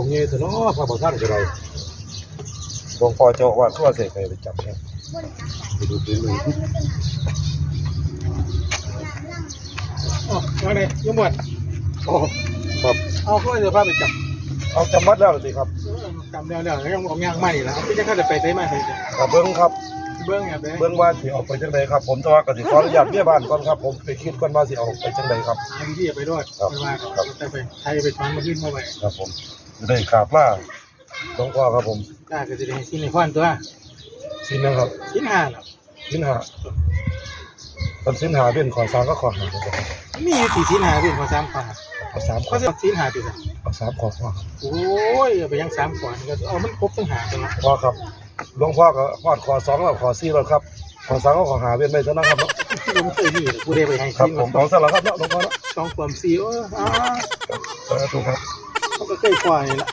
องค์เงี้ยแต่เนาะพระบท่านก็ได้หลวงพ่อเจ้าอาวาดทั่วเสกไปไปจับครับไปดูดูเลยอ๋อมาเลยยมบวชโอ้ครับเอาเข้าเดี๋ยวพาไปจับเอาจำวัดแล้วสิครับจำแล้วแล้วยังออกย่างมานี่แหละพี่จะเข้าจะไปใช้มาใช่ไหมกับเบิ้งครับเบื้องเนี่ยไปเบิ้งว่าสิออกไปจังไดครับ ผมแต่ว่าก็สิขออนุญาตเมียบ้านก่อนครับ ผมไปคิดก่อนว่าสิออกไปจังไดครับหาที่ไปด้วยไปว่าจะไปไทยไปช้อนมาขึ้นมาไปครับผมจะ ได้กราบล่าหลวงพ่อครับผมกล้าก็จะได้สิ้นในข้อนตัวสินนะครับสิ้นห้าหรอสินหาตอนสินหาเป็นขอสามก็ขอหาครับมีสี่สิ้นหาเป็นพอสามขวาเอาสามขเขาอจะสิ้นหาติดอะเอาสามขอพ่อครับโอ้ยไปยังสามขวาก็เอามันครบทั้งหากันละพ่อครับหลวงพ่อก็พอดขอสองแล้วขอสี่แล้วครับขอสามก็ขอหาเป็นไม่เท่านั้นครับเนาะผมเคยมีผู้ได้ไปให้ครับสิ้นผมของสารครับเนาะหลวงพ่อเนาะสองความสี่โอ้อ่าเออถูกครับ เขา